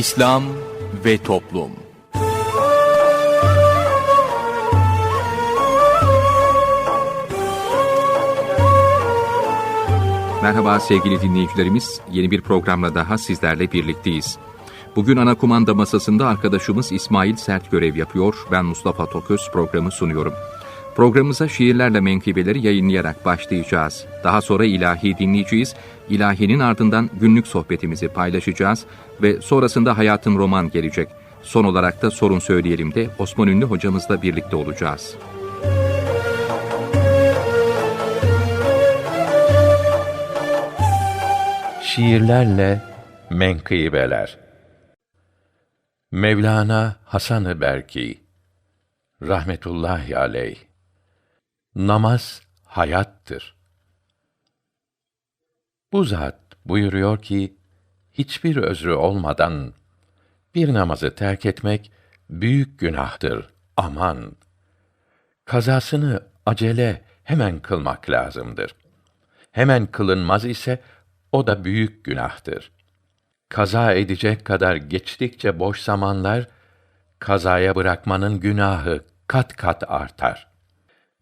İslam ve Toplum Merhaba sevgili dinleyicilerimiz. Yeni bir programla daha sizlerle birlikteyiz. Bugün ana kumanda masasında arkadaşımız İsmail Sert görev yapıyor. Ben Mustafa Toköz programı sunuyorum. Programımıza şiirlerle menkıbeleri yayınlayarak başlayacağız. Daha sonra ilahi dinleyeceğiz. İlahinin ardından günlük sohbetimizi paylaşacağız ve sonrasında hayatın roman gelecek. Son olarak da sorun söyleyelim de Osman Ünlü hocamızla birlikte olacağız. Şiirlerle Menkıbeler Mevlana Hasan-ı Berki Rahmetullahi aleyh Namaz hayattır. Bu zat buyuruyor ki, hiçbir özrü olmadan bir namazı terk etmek büyük günahtır. Aman! Kazasını acele hemen kılmak lazımdır. Hemen kılınmaz ise o da büyük günahtır. Kaza edecek kadar geçtikçe boş zamanlar kazaya bırakmanın günahı kat kat artar.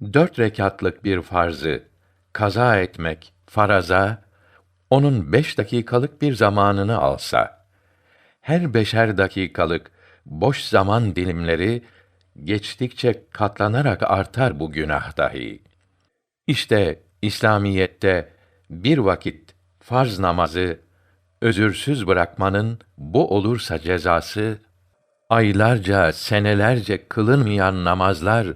Dört rekatlık bir farzı kaza etmek faraza, onun beş dakikalık bir zamanını alsa, her beşer dakikalık boş zaman dilimleri geçtikçe katlanarak artar bu günah dahi. İşte İslamiyette bir vakit farz namazı özürsüz bırakmanın bu olursa cezası aylarca, senelerce kılınmayan namazlar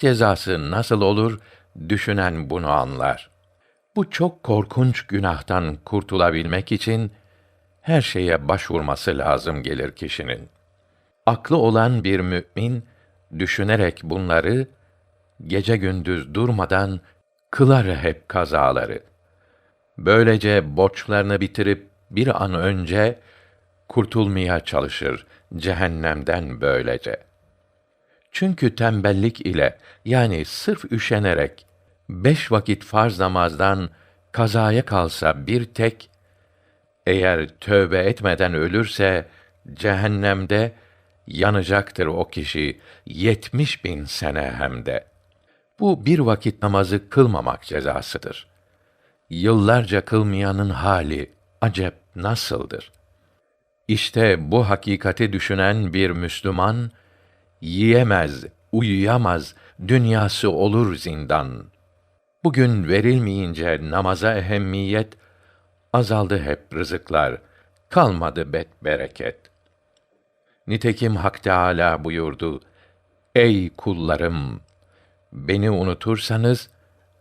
cezası nasıl olur düşünen bunu anlar. Bu çok korkunç günahtan kurtulabilmek için her şeye başvurması lazım gelir kişinin. Aklı olan bir mümin düşünerek bunları gece gündüz durmadan kılar hep kazaları. Böylece borçlarını bitirip bir an önce kurtulmaya çalışır cehennemden böylece. Çünkü tembellik ile yani sırf üşenerek beş vakit farz namazdan kazaya kalsa bir tek, eğer tövbe etmeden ölürse cehennemde yanacaktır o kişi yetmiş bin sene hem de. Bu bir vakit namazı kılmamak cezasıdır. Yıllarca kılmayanın hali acep nasıldır? İşte bu hakikati düşünen bir Müslüman yiyemez, uyuyamaz, dünyası olur zindan. Bugün verilmeyince namaza ehemmiyet azaldı hep rızıklar, kalmadı bet bereket. Nitekim Hak Teâlâ buyurdu: Ey kullarım, beni unutursanız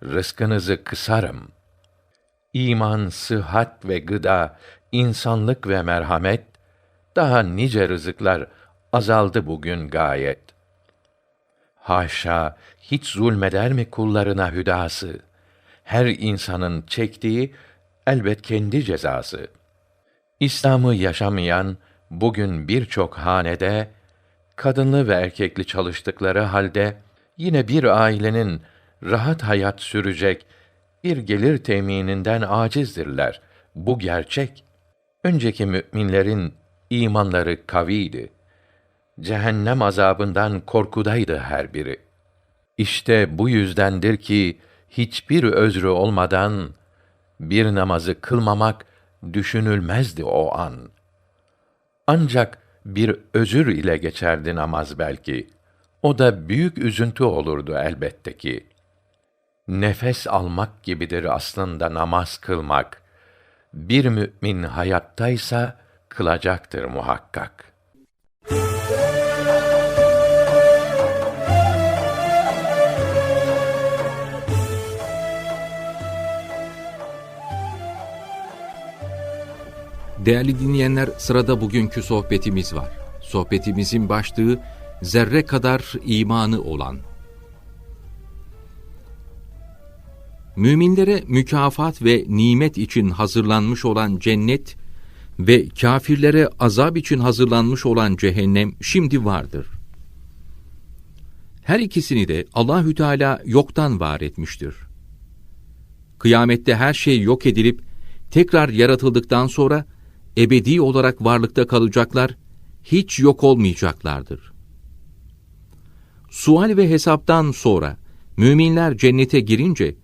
rızkınızı kısarım. İman, sıhhat ve gıda, insanlık ve merhamet daha nice rızıklar azaldı bugün gayet. Haşa, hiç zulmeder mi kullarına hüdası? Her insanın çektiği elbet kendi cezası. İslam'ı yaşamayan bugün birçok hanede kadınlı ve erkekli çalıştıkları halde yine bir ailenin rahat hayat sürecek bir gelir temininden acizdirler. Bu gerçek. Önceki müminlerin imanları kaviydi. Cehennem azabından korkudaydı her biri. İşte bu yüzdendir ki hiçbir özrü olmadan bir namazı kılmamak düşünülmezdi o an. Ancak bir özür ile geçerdi namaz belki. O da büyük üzüntü olurdu elbette ki. Nefes almak gibidir aslında namaz kılmak. Bir mümin hayattaysa kılacaktır muhakkak. Değerli dinleyenler, sırada bugünkü sohbetimiz var. Sohbetimizin başlığı zerre kadar imanı olan. Müminlere mükafat ve nimet için hazırlanmış olan cennet ve kâfirlere azap için hazırlanmış olan cehennem şimdi vardır. Her ikisini de Allahü Teala yoktan var etmiştir. Kıyamette her şey yok edilip tekrar yaratıldıktan sonra ebedi olarak varlıkta kalacaklar, hiç yok olmayacaklardır. Sual ve hesaptan sonra müminler cennete girince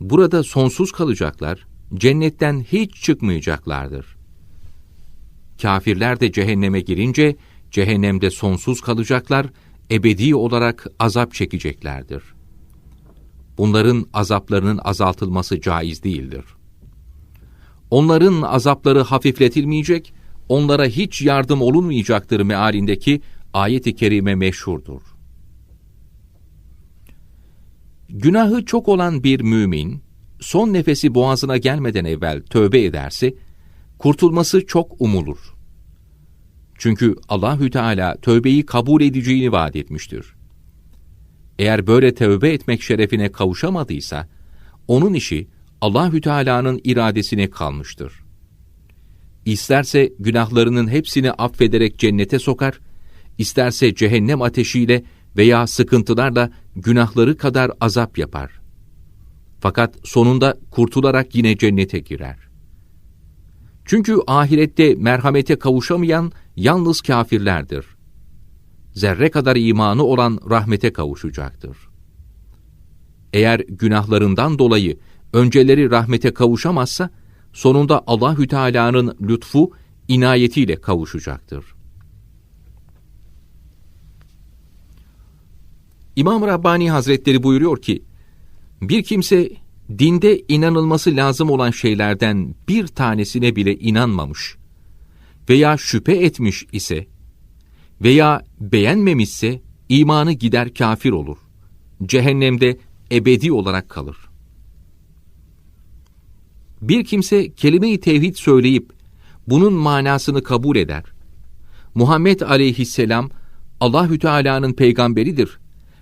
burada sonsuz kalacaklar, cennetten hiç çıkmayacaklardır. Kafirler de cehenneme girince cehennemde sonsuz kalacaklar, ebedi olarak azap çekeceklerdir. Bunların azaplarının azaltılması caiz değildir. Onların azapları hafifletilmeyecek, onlara hiç yardım olunmayacaktır mealindeki ayet-i kerime meşhurdur. Günahı çok olan bir mümin, son nefesi boğazına gelmeden evvel tövbe ederse, kurtulması çok umulur. Çünkü Allahü Teala tövbeyi kabul edeceğini vaat etmiştir. Eğer böyle tövbe etmek şerefine kavuşamadıysa, onun işi Allahü Teala'nın iradesine kalmıştır. İsterse günahlarının hepsini affederek cennete sokar, isterse cehennem ateşiyle veya sıkıntılarla günahları kadar azap yapar. Fakat sonunda kurtularak yine cennete girer. Çünkü ahirette merhamete kavuşamayan yalnız kafirlerdir. Zerre kadar imanı olan rahmete kavuşacaktır. Eğer günahlarından dolayı önceleri rahmete kavuşamazsa, sonunda Allahü Teala'nın lütfu, inayetiyle kavuşacaktır. İmam Rabbani Hazretleri buyuruyor ki, bir kimse dinde inanılması lazım olan şeylerden bir tanesine bile inanmamış veya şüphe etmiş ise veya beğenmemişse imanı gider kafir olur. Cehennemde ebedi olarak kalır. Bir kimse kelime-i tevhid söyleyip bunun manasını kabul eder. Muhammed aleyhisselam Allahü Teala'nın peygamberidir.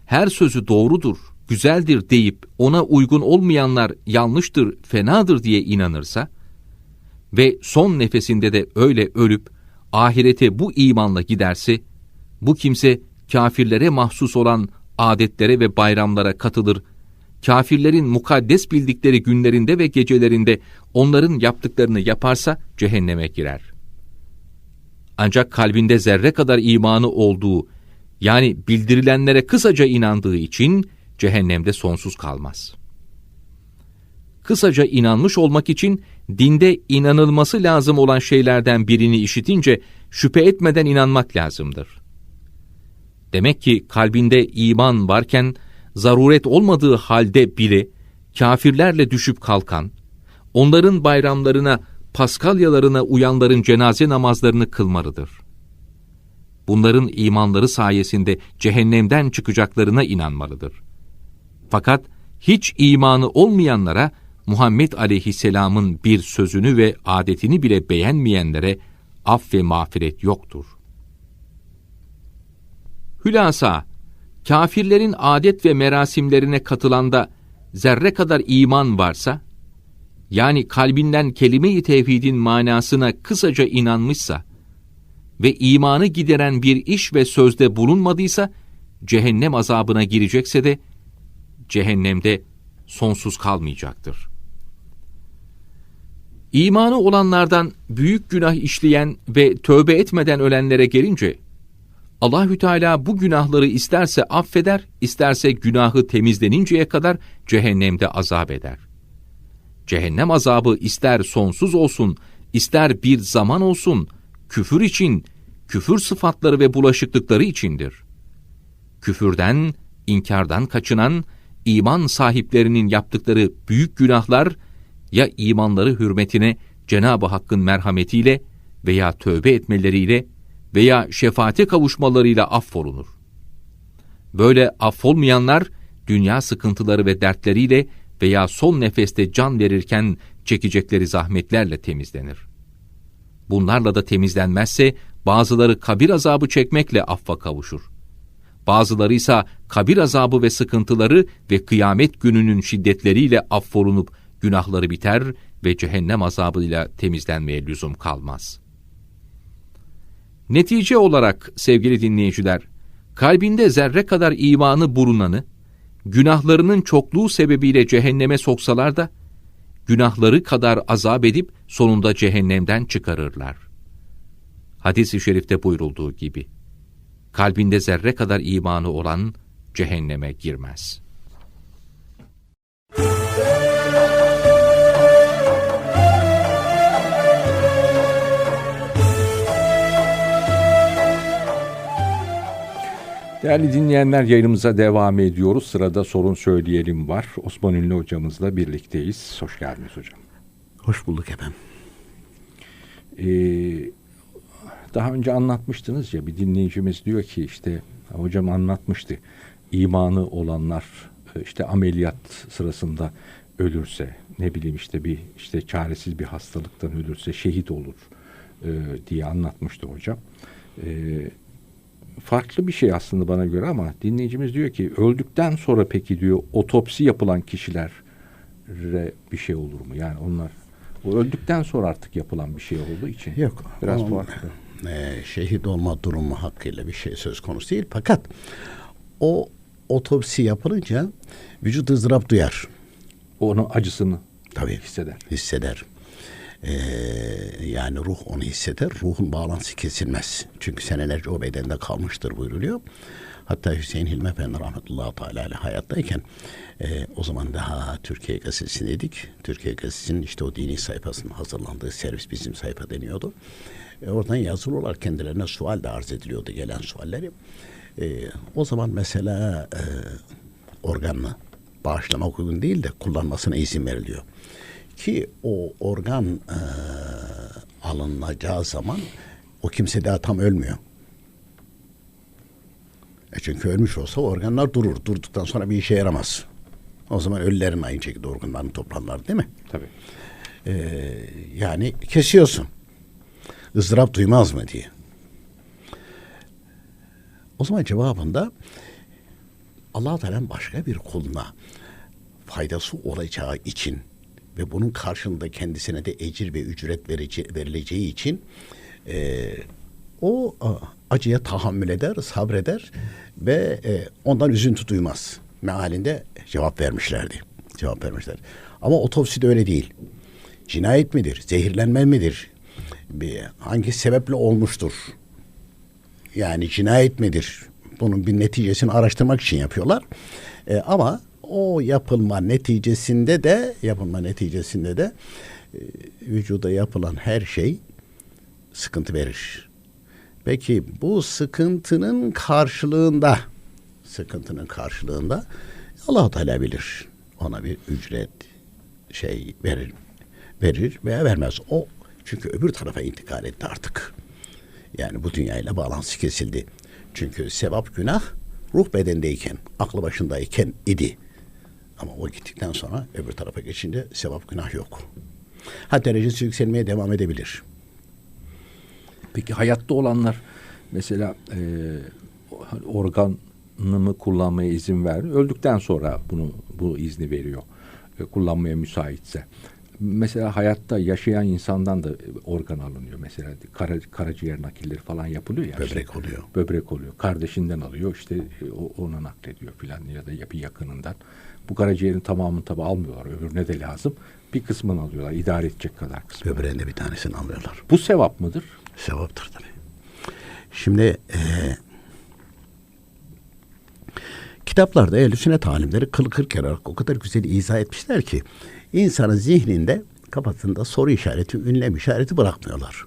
Her sözü doğrudur, güzeldir deyip ona uygun olmayanlar yanlıştır, fenadır diye inanırsa ve son nefesinde de öyle ölüp ahirete bu imanla giderse bu kimse kafirlere mahsus olan adetlere ve bayramlara katılır kafirlerin mukaddes bildikleri günlerinde ve gecelerinde onların yaptıklarını yaparsa cehenneme girer. Ancak kalbinde zerre kadar imanı olduğu, yani bildirilenlere kısaca inandığı için cehennemde sonsuz kalmaz. Kısaca inanmış olmak için dinde inanılması lazım olan şeylerden birini işitince şüphe etmeden inanmak lazımdır. Demek ki kalbinde iman varken zaruret olmadığı halde bile kafirlerle düşüp kalkan, onların bayramlarına, paskalyalarına uyanların cenaze namazlarını kılmalıdır. Bunların imanları sayesinde cehennemden çıkacaklarına inanmalıdır. Fakat hiç imanı olmayanlara Muhammed aleyhisselamın bir sözünü ve adetini bile beğenmeyenlere af ve mağfiret yoktur. Hülasa, kafirlerin adet ve merasimlerine katılanda zerre kadar iman varsa, yani kalbinden kelime-i tevhidin manasına kısaca inanmışsa ve imanı gideren bir iş ve sözde bulunmadıysa, cehennem azabına girecekse de, cehennemde sonsuz kalmayacaktır. İmanı olanlardan büyük günah işleyen ve tövbe etmeden ölenlere gelince, Allahü Teala bu günahları isterse affeder, isterse günahı temizleninceye kadar cehennemde azap eder. Cehennem azabı ister sonsuz olsun, ister bir zaman olsun, küfür için, küfür sıfatları ve bulaşıklıkları içindir. Küfürden, inkardan kaçınan, iman sahiplerinin yaptıkları büyük günahlar, ya imanları hürmetine Cenab-ı Hakk'ın merhametiyle veya tövbe etmeleriyle veya şefaate kavuşmalarıyla affolunur. Böyle affolmayanlar, dünya sıkıntıları ve dertleriyle veya son nefeste can verirken çekecekleri zahmetlerle temizlenir. Bunlarla da temizlenmezse, bazıları kabir azabı çekmekle affa kavuşur. Bazıları ise kabir azabı ve sıkıntıları ve kıyamet gününün şiddetleriyle affolunup günahları biter ve cehennem azabıyla temizlenmeye lüzum kalmaz.'' Netice olarak sevgili dinleyiciler, kalbinde zerre kadar imanı bulunanı, günahlarının çokluğu sebebiyle cehenneme soksalar da, günahları kadar azap edip sonunda cehennemden çıkarırlar. Hadis-i şerifte buyurulduğu gibi, kalbinde zerre kadar imanı olan cehenneme girmez. Değerli dinleyenler yayınımıza devam ediyoruz. Sırada sorun söyleyelim var. Osman Ünlü hocamızla birlikteyiz. Hoş geldiniz hocam. Hoş bulduk efendim. Ee, daha önce anlatmıştınız ya bir dinleyicimiz diyor ki işte hocam anlatmıştı. İmanı olanlar e, işte ameliyat sırasında ölürse ne bileyim işte bir işte çaresiz bir hastalıktan ölürse şehit olur e, diye anlatmıştı hocam. E, farklı bir şey aslında bana göre ama dinleyicimiz diyor ki öldükten sonra peki diyor otopsi yapılan kişilere bir şey olur mu? Yani onlar o öldükten sonra artık yapılan bir şey olduğu için. Yok. Biraz onun, farklı. e, şehit olma durumu hakkıyla bir şey söz konusu değil. Fakat o otopsi yapılınca vücut ızdırap duyar. Onun acısını Tabii. hisseder. Hisseder. Ee, yani ruh onu hisseder. Ruhun bağlantısı kesilmez. Çünkü senelerce o bedende kalmıştır buyruluyor. Hatta Hüseyin Hilmi Efendi rahmetullahi teala hayattayken e, o zaman daha Türkiye Gazetesi'ndeydik. Türkiye Gazetesi'nin işte o dini sayfasının hazırlandığı servis bizim sayfa deniyordu. E, oradan yazılı olarak kendilerine sual de arz ediliyordu gelen sualleri. E, o zaman mesela e, organla bağışlamak uygun değil de kullanmasına izin veriliyor. Ki o organ e, alınacağı zaman o kimse daha tam ölmüyor. E çünkü ölmüş olsa organlar durur. Durduktan sonra bir işe yaramaz. O zaman ölülerin aynı şekilde organlarını toplarlar değil mi? Tabii. Ee, yani kesiyorsun. ızdırap duymaz mı diye. O zaman cevabında allah Teala'nın başka bir kuluna faydası olacağı için ve bunun karşılığında kendisine de ecir ve ücret verileceği için e, o acıya tahammül eder, sabreder ve e, ondan üzüntü duymaz. Mealinde cevap vermişlerdi. Cevap vermişler. Ama otopsi de öyle değil. Cinayet midir? Zehirlenme midir? Bir, hangi sebeple olmuştur? Yani cinayet midir? Bunun bir neticesini araştırmak için yapıyorlar. E, ama o yapılma neticesinde de yapılma neticesinde de e, vücuda yapılan her şey sıkıntı verir. Peki bu sıkıntının karşılığında sıkıntının karşılığında Allah Teala bilir. Ona bir ücret şey verir verir veya vermez. O çünkü öbür tarafa intikal etti artık. Yani bu dünyayla bağlantısı kesildi. Çünkü sevap günah ruh bedendeyken, aklı başındayken idi. Ama o gittikten sonra öbür tarafa geçince sevap günah yok. Ha derecesi yükselmeye devam edebilir. Peki hayatta olanlar mesela e, organımı kullanmaya izin verdi. Öldükten sonra bunu bu izni veriyor. E, kullanmaya müsaitse. Mesela hayatta yaşayan insandan da organ alınıyor. Mesela kara, karaciğer nakilleri falan yapılıyor ya. Böbrek işte, oluyor. Böbrek oluyor. Kardeşinden alıyor işte e, ona naklediyor filan ya da bir yakınından. Bu karaciğerin tamamını tabi almıyorlar. Öbürüne de lazım. Bir kısmını alıyorlar. idare edecek kadar kısmı. Böbreğin de bir tanesini alıyorlar. Bu sevap mıdır? Sevaptır tabii. Şimdi e, kitaplarda ehl sünnet alimleri kıl kırk kere o kadar güzel izah etmişler ki insanın zihninde kafasında soru işareti, ünlem işareti bırakmıyorlar.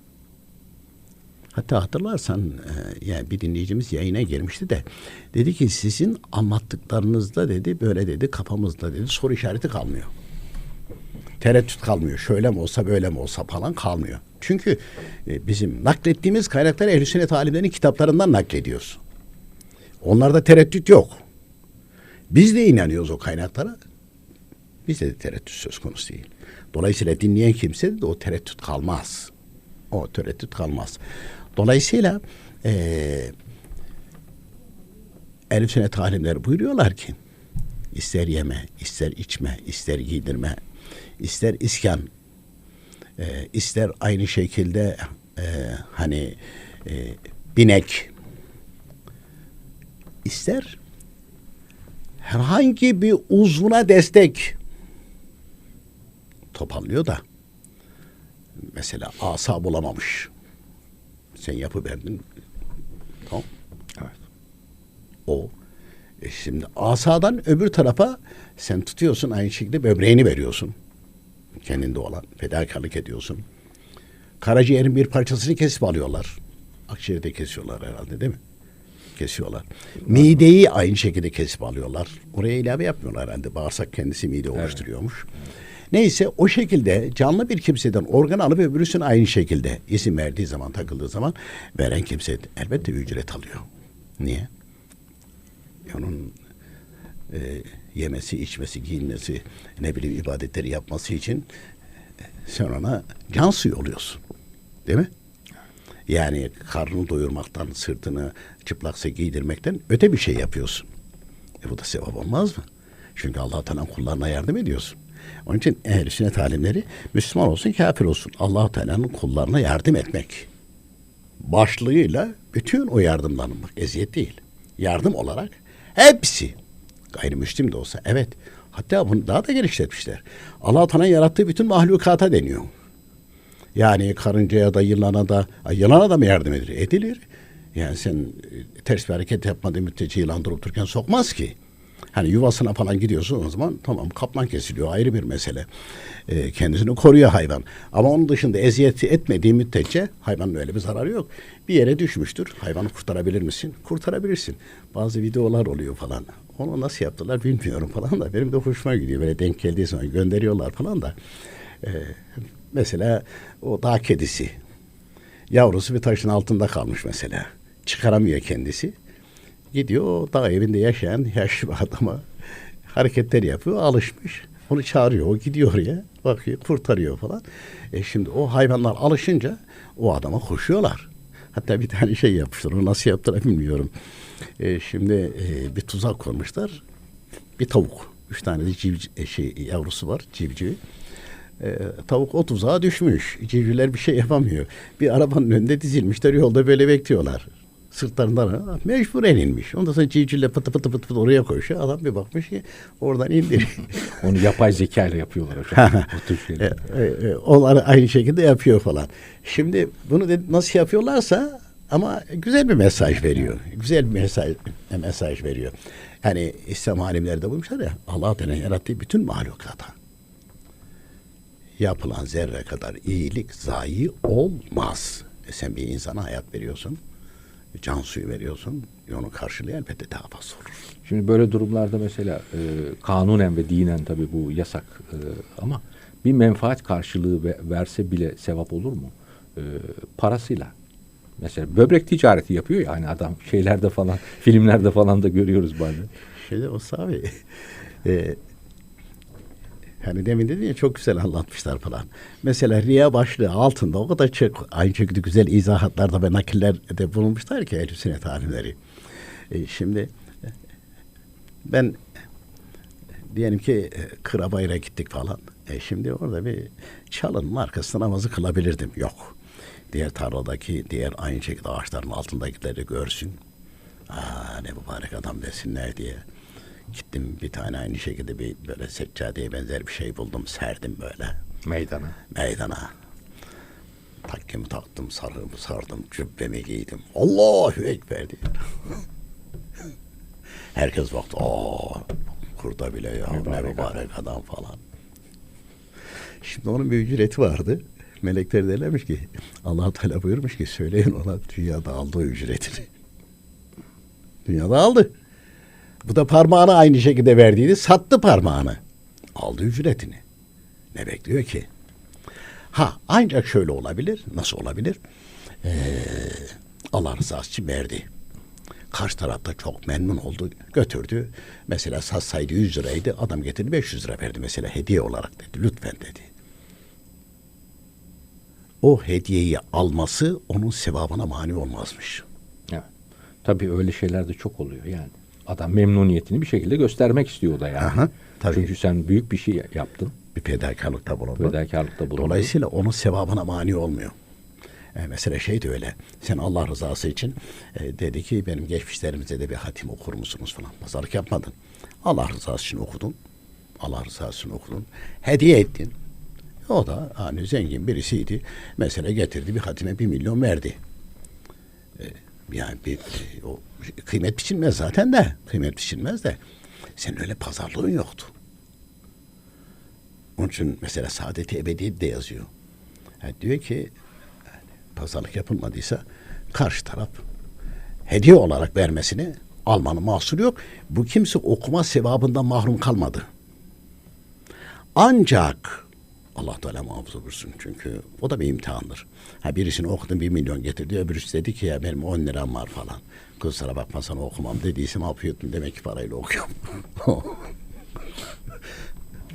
Hatta hatırlarsan e, yani bir dinleyicimiz yayına girmişti de dedi ki sizin anlattıklarınızda dedi böyle dedi kafamızda dedi soru işareti kalmıyor. Tereddüt kalmıyor. Şöyle mi olsa böyle mi olsa falan kalmıyor. Çünkü e, bizim naklettiğimiz kaynakları ehl sünnet alimlerinin kitaplarından naklediyoruz. Onlarda tereddüt yok. Biz de inanıyoruz o kaynaklara. Bizde de tereddüt söz konusu değil. Dolayısıyla dinleyen kimse de o tereddüt kalmaz. O tereddüt kalmaz. Dolayısıyla eee Elif sünnet alimleri buyuruyorlar ki ister yeme, ister içme, ister giydirme, ister iskan, e, ister aynı şekilde e, hani e, binek, ister herhangi bir uzvuna destek toparlıyor da mesela asa bulamamış. Sen yapıverdin. Tamam. Evet. O. E şimdi asadan öbür tarafa sen tutuyorsun aynı şekilde böbreğini veriyorsun. Kendinde olan fedakarlık ediyorsun. Karaciğerin bir parçasını kesip alıyorlar. Akciğeri de kesiyorlar herhalde değil mi? Kesiyorlar. Mideyi aynı şekilde kesip alıyorlar. Oraya ilave yapmıyorlar herhalde. Bağırsak kendisi mide oluşturuyormuş. Neyse o şekilde canlı bir kimseden organ alıp öbürüsünü aynı şekilde isim verdiği zaman takıldığı zaman veren kimse elbette ücret alıyor. Niye? onun e, yemesi, içmesi, giyinmesi, ne bileyim ibadetleri yapması için e, sen ona can suyu oluyorsun. Değil mi? Yani karnını doyurmaktan, sırtını çıplaksa giydirmekten öte bir şey yapıyorsun. E bu da sevap olmaz mı? Çünkü Allah Teala kullarına yardım ediyorsun. Onun için ehl sünnet alimleri Müslüman olsun, kafir olsun. Allah Teala'nın kullarına yardım etmek başlığıyla bütün o yardımların bak eziyet değil. Yardım olarak hepsi gayrimüslim de olsa evet. Hatta bunu daha da geliştirmişler. Allah Teala yarattığı bütün mahlukata deniyor. Yani karıncaya da yılana da yılana da mı yardım edilir? Edilir. Yani sen e, ters bir hareket yapmadığın müddetçe yılan durup dururken sokmaz ki. Hani yuvasına falan gidiyorsun o zaman tamam kaplan kesiliyor ayrı bir mesele. Ee, kendisini koruyor hayvan. Ama onun dışında eziyeti etmediği müddetçe hayvanın öyle bir zararı yok. Bir yere düşmüştür. Hayvanı kurtarabilir misin? Kurtarabilirsin. Bazı videolar oluyor falan. Onu nasıl yaptılar bilmiyorum falan da benim de hoşuma gidiyor. Böyle denk geldiği zaman gönderiyorlar falan da. Ee, mesela o dağ kedisi. Yavrusu bir taşın altında kalmış mesela. Çıkaramıyor kendisi. Gidiyor dağ evinde yaşayan yaşlı bir adama hareketler yapıyor. Alışmış. Onu çağırıyor. O gidiyor oraya. Bakıyor kurtarıyor falan. E şimdi o hayvanlar alışınca o adama koşuyorlar. Hatta bir tane şey yapmışlar. Onu nasıl yaptılar bilmiyorum. E şimdi e, bir tuzak kurmuşlar. Bir tavuk. Üç tane de civciv, e, şey, yavrusu var. Civcivi. E, tavuk o tuzağa düşmüş. Civcivler bir şey yapamıyor. Bir arabanın önünde dizilmişler. Yolda böyle bekliyorlar sırtlarından mecbur inmiş. Ondan sonra civcivle pıtı pıtı pıtı pıtı oraya koşuyor. Adam bir bakmış ki oradan indir. Onu yapay zeka ile yapıyorlar hocam. e, e, onlar aynı şekilde yapıyor falan. Şimdi bunu de, nasıl yapıyorlarsa ama güzel bir mesaj veriyor. Güzel bir mesaj, mesaj veriyor. Yani İslam alimleri de bulmuşlar ya Allah Teala yarattığı bütün mahlukata yapılan zerre kadar iyilik zayi olmaz. E sen bir insana hayat veriyorsun can suyu veriyorsun. E onun karşılığı elbette daha fazla olur. Şimdi böyle durumlarda mesela e, kanunen ve dinen tabii bu yasak e, ama bir menfaat karşılığı ve, verse bile sevap olur mu? E, parasıyla. Mesela böbrek ticareti yapıyor ya hani adam şeylerde falan filmlerde falan da görüyoruz bazen. Şeyde o abi e, Hani demin dedin ya çok güzel anlatmışlar falan. Mesela riya başlığı altında o kadar çok aynı şekilde güzel izahatlarda ve nakillerde bulunmuşlar ki ehl sünnet alimleri. E, şimdi ben diyelim ki e, Kırabayır'a gittik falan. E şimdi orada bir çalının arkasında namazı kılabilirdim. Yok. Diğer tarladaki diğer aynı şekilde ağaçların altındakileri görsün. Aa ne mübarek adam desinler diye. Gittim bir tane aynı şekilde bir böyle seccadeye benzer bir şey buldum. Serdim böyle. Meydana. Meydana. Takkemi taktım, sarığımı sardım, cübbemi giydim. Allahu Ekber diyor. Herkes baktı. Aa, kurda bile ya ne mübarek adam falan. Şimdi onun bir ücreti vardı. Melekler derlermiş ki allah Teala buyurmuş ki söyleyin ona dünyada aldığı ücretini. Dünyada aldı. Bu da parmağını aynı şekilde verdiydi. Sattı parmağını. Aldı ücretini. Ne bekliyor ki? Ha ancak şöyle olabilir. Nasıl olabilir? Ee, Allah rızası verdi. Karşı tarafta çok memnun oldu. Götürdü. Mesela satsaydı 100 liraydı. Adam getirdi 500 lira verdi mesela hediye olarak dedi. Lütfen dedi. O hediyeyi alması onun sevabına mani olmazmış. Evet. Tabii öyle şeyler de çok oluyor yani. Adam memnuniyetini bir şekilde göstermek istiyor o da yani. Aha, tabii. Çünkü sen büyük bir şey yaptın. Bir fedakarlıkta bulundu. Fedakarlıkta bulundun. Dolayısıyla onun sevabına mani olmuyor. E, mesela şey de öyle. Sen Allah rızası için e, dedi ki benim geçmişlerimizde de bir hatim okur musunuz falan. Pazarlık yapmadın. Allah rızası için okudun. Allah rızası için okudun. Hediye ettin. O da hani zengin birisiydi. Mesela getirdi bir hatime bir milyon verdi. E, yani bir e, o kıymet biçilmez zaten de. Kıymet biçilmez de. Senin öyle pazarlığın yoktu. Onun için mesela Saadet-i Ebedi de yazıyor. Yani diyor ki yani pazarlık yapılmadıysa karşı taraf hediye olarak vermesini almanın mahsuru yok. Bu kimse okuma sevabından mahrum kalmadı. Ancak Allah Teala muhafaza buyursun çünkü o da bir imtihandır. Ha birisini okudun bir milyon getirdi öbürüsü dedi ki ya benim on liram var falan. Kusura bakma sana okumam dediysem yapıyordum demek ki parayla okuyorum.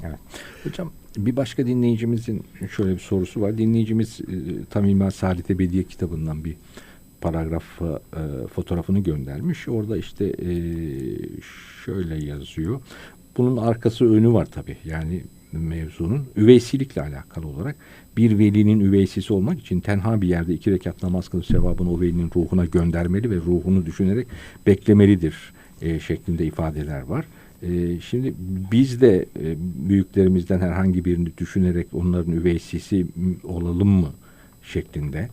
Evet. Hocam bir başka dinleyicimizin şöyle bir sorusu var. Dinleyicimiz e, Tamim Saadet Ebediye kitabından bir paragraf e, fotoğrafını göndermiş. Orada işte e, şöyle yazıyor. Bunun arkası önü var tabii. Yani mevzunun üveysilikle alakalı olarak bir velinin üveysisi olmak için tenha bir yerde iki rekat namaz kılıp sevabını o velinin ruhuna göndermeli ve ruhunu düşünerek beklemelidir e, şeklinde ifadeler var. E, şimdi biz de e, büyüklerimizden herhangi birini düşünerek onların üveysisi olalım mı şeklinde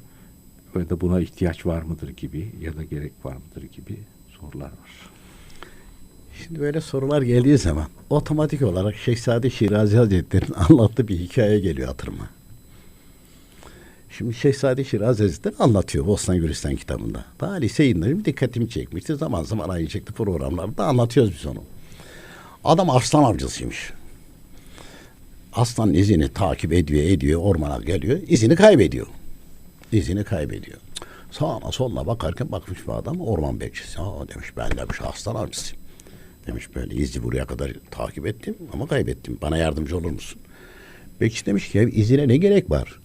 ve da buna ihtiyaç var mıdır gibi ya da gerek var mıdır gibi sorular var. Şimdi böyle sorular geldiği zaman otomatik olarak Şehzade Şirazi Hazretleri'nin anlattığı bir hikaye geliyor hatırıma. Şimdi Şehzade Şirazi Hazretleri anlatıyor Bostan Gülistan kitabında. Daha lise yayınları dikkatimi çekmişti. Zaman zaman aynı şekilde programlarda anlatıyoruz biz onu. Adam aslan avcısıymış. Aslan izini takip ediyor ediyor ormana geliyor. izini kaybediyor. İzini kaybediyor. Sağına soluna bakarken bakmış bir adam orman bekçisi. Aa demiş ben demiş aslan avcısıyım. Demiş böyle izi buraya kadar takip ettim ama kaybettim. Bana yardımcı olur musun? Bekçi demiş ki ya izine ne gerek var?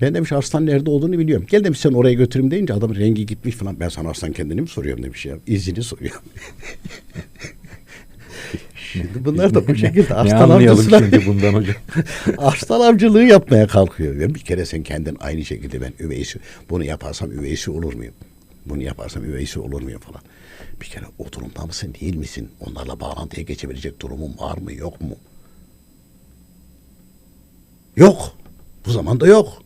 Ben demiş arslan nerede olduğunu biliyorum. Gel demiş sen oraya götüreyim deyince adamın rengi gitmiş falan. Ben sana arslan kendini mi soruyorum demiş ya. İzini soruyorum. Şimdi bunlar da bu şekilde arslan avcısına şimdi bundan hocam? arslan avcılığı yapmaya kalkıyor. Ben bir kere sen kendin aynı şekilde ben üveysi bunu yaparsam üveysi olur muyum? Bunu yaparsam üveysi olur muyum falan. Bir kere o durumda mısın değil misin? Onlarla bağlantıya geçebilecek durumun var mı yok mu? Yok. Bu zamanda yok.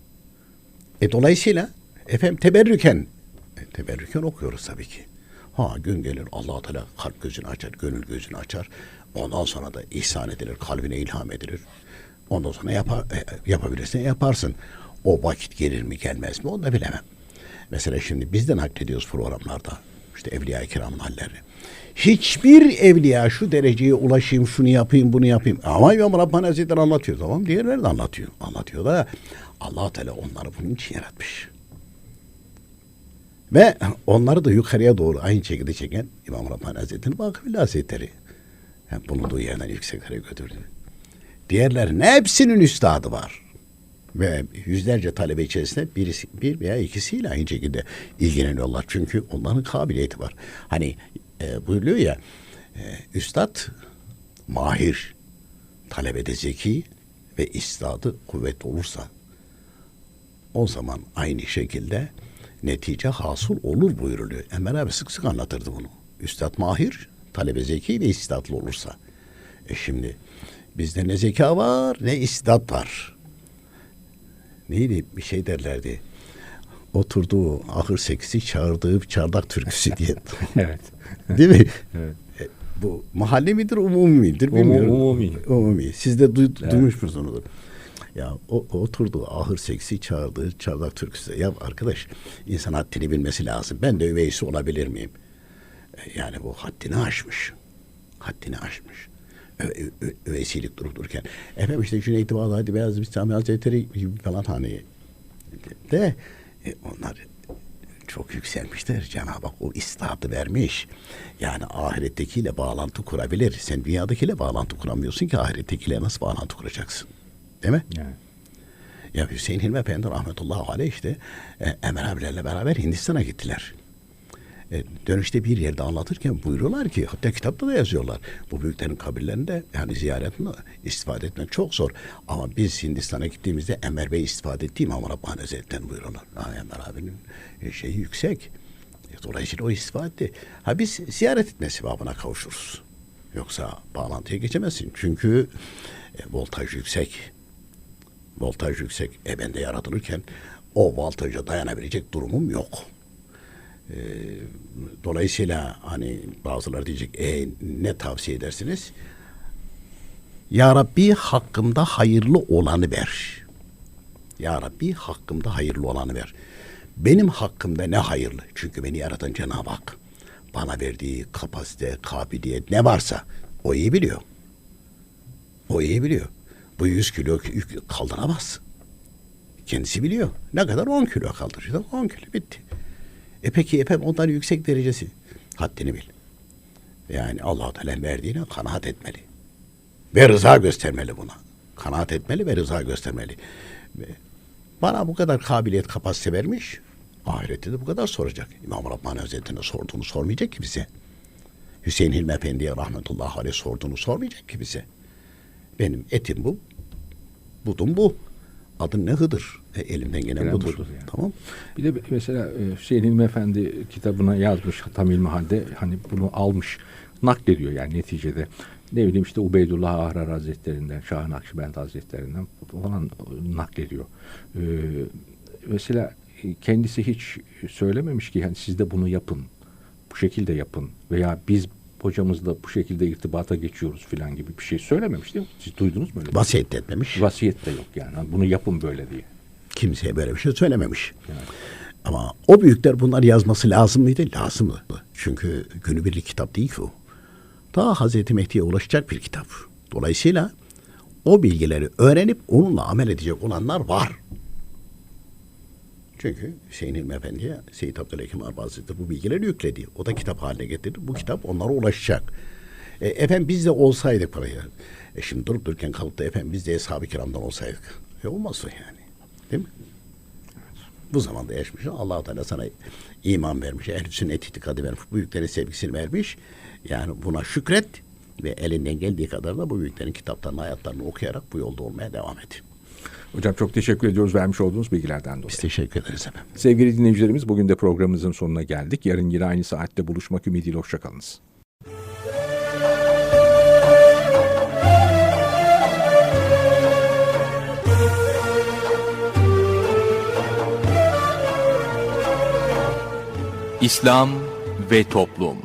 E dolayısıyla efendim teberrüken e, teberrüken okuyoruz tabii ki. Ha gün gelir allah Teala kalp gözünü açar, gönül gözünü açar. Ondan sonra da ihsan edilir, kalbine ilham edilir. Ondan sonra yapar, e, yapabilirsen yaparsın. O vakit gelir mi gelmez mi onu da bilemem. Mesela şimdi biz de naklediyoruz programlarda. İşte Evliya-i Kiram'ın halleri. Hiçbir evliya şu dereceye ulaşayım, şunu yapayım, bunu yapayım. Ama İmam Rabbani Hazretleri anlatıyor. Tamam diğerleri de anlatıyor. Anlatıyor da allah Teala onları bunun için yaratmış. Ve onları da yukarıya doğru aynı şekilde çeken İmam Rabbani Hazretleri Vakıflı Hazretleri. Yani bulunduğu yerden yükseklere götürdü. Diğerlerinin hepsinin üstadı var. Ve yüzlerce talebe içerisinde birisi, bir veya ikisiyle aynı şekilde ilgileniyorlar. Çünkü onların kabiliyeti var. Hani e, buyuruyor ya, e, üstad mahir, talebede zeki ve istadı kuvvet olursa o zaman aynı şekilde netice hasıl olur buyuruluyor. Enver abi sık sık anlatırdı bunu. Üstad mahir, talebe zeki ve istidatlı olursa. E şimdi bizde ne zeka var ne istidat var. Neydi bir şey derlerdi. Oturduğu ahır seksi çağırdığı çardak türküsü diye. evet. Değil mi? Evet. E, bu mahalle midir umumi midir bilmiyorum. umumi. Umumi. Siz de duy- Evet. duymuş musunuz? Ya o, o oturdu ahır seksi çağırdığı çardak türküsü. Ya arkadaş insan haddini bilmesi lazım. Ben de üveysi olabilir miyim? E, Yani bu haddini aşmış. Haddini aşmış. Üveysilik durup dururken. Efendim işte Cüneyt-i Bağdadi Beyazıt Bistami Hazretleri falan hani de e, onlar çok yükselmişler. Cenab-ı Hak o istadı vermiş. Yani ahirettekiyle bağlantı kurabilir. Sen dünyadakiyle bağlantı kuramıyorsun ki ahirettekiyle nasıl bağlantı kuracaksın? Değil mi? Yani. Ya Hüseyin Hilmi Efendi rahmetullahi aleyh işte e, Emre abilerle beraber Hindistan'a gittiler. E, dönüşte bir yerde anlatırken buyuruyorlar ki hatta kitapta da yazıyorlar. Bu büyüklerin kabirlerinde yani ziyaretini istifade etmek çok zor. Ama biz Hindistan'a gittiğimizde Enver Bey istifade etti İmam Rabbani Hazretleri'nden buyuruyorlar. Ha, Enver abinin e, şeyi yüksek. E, dolayısıyla o istifade etti. Ha biz ziyaret etme sevabına kavuşuruz. Yoksa bağlantıya geçemezsin. Çünkü e, voltaj yüksek voltaj yüksek. E ben de yaratılırken o voltaja dayanabilecek durumum yok. Ee, dolayısıyla hani bazıları diyecek e, ne tavsiye edersiniz? Ya Rabbi hakkımda hayırlı olanı ver. Ya Rabbi hakkımda hayırlı olanı ver. Benim hakkımda ne hayırlı? Çünkü beni yaratan Cenab-ı Hak. Bana verdiği kapasite, kabiliyet ne varsa o iyi biliyor. O iyi biliyor. Bu 100 kilo yük kaldıramaz. Kendisi biliyor. Ne kadar 10 kilo kaldırıyor. 10 kilo bitti. E peki efendim ondan yüksek derecesi. Haddini bil. Yani allah Teala verdiğine kanaat etmeli. Ve rıza göstermeli buna. Kanaat etmeli ve rıza göstermeli. Bana bu kadar kabiliyet kapasite vermiş. Ahirette de bu kadar soracak. İmam Rabbani Hazretleri'ne sorduğunu sormayacak ki bize. Hüseyin Hilmi Efendi'ye rahmetullahi aleyh sorduğunu sormayacak ki bize. Benim etim bu. Budum bu. Adın ne Hıdır? E, elimden gelen Gelen budur. budur yani. Tamam. Bir de mesela e, Hüseyin İlmi Efendi kitabına yazmış tam ilmi halde hani bunu almış naklediyor yani neticede. Ne bileyim işte Ubeydullah Ahrar Hazretlerinden, Şah Nakşibend Hazretlerinden falan naklediyor. Ee, mesela kendisi hiç söylememiş ki yani siz de bunu yapın. Bu şekilde yapın veya biz hocamızla bu şekilde irtibata geçiyoruz falan gibi bir şey söylememiş değil mi? Siz duydunuz mu öyle? şey? Vasiyet de etmemiş. Vasiyet de yok yani. Bunu yapın böyle diye. Kimseye böyle bir şey söylememiş. Yani. Ama o büyükler bunlar yazması lazım mıydı? Lazımdı. Çünkü günübirlik kitap değil ki o. Daha Hazreti Mehdi'ye ulaşacak bir kitap. Dolayısıyla o bilgileri öğrenip onunla amel edecek olanlar var. Çünkü Hüseyin İlmi Efendi'ye Seyyid Abdülhakim Arba bu bilgileri yükledi. O da kitap haline getirdi. Bu kitap onlara ulaşacak. E, efendim biz de olsaydık parayı. E şimdi durup dururken kalıp da efendim biz de Eshab-ı Kiram'dan olsaydık. E olmaz o yani. Değil mi? Bu zamanda yaşmış. allah Teala sana iman vermiş. Ehl-i sünnet itikadı vermiş. Büyüklerin sevgisini vermiş. Yani buna şükret ve elinden geldiği kadar da bu büyüklerin kitaplarını, hayatlarını okuyarak bu yolda olmaya devam et. Hocam çok teşekkür ediyoruz vermiş olduğunuz bilgilerden dolayı. Biz teşekkür ederiz efendim. Sevgili dinleyicilerimiz bugün de programımızın sonuna geldik. Yarın yine aynı saatte buluşmak ümidiyle hoşçakalınız. İslam ve Toplum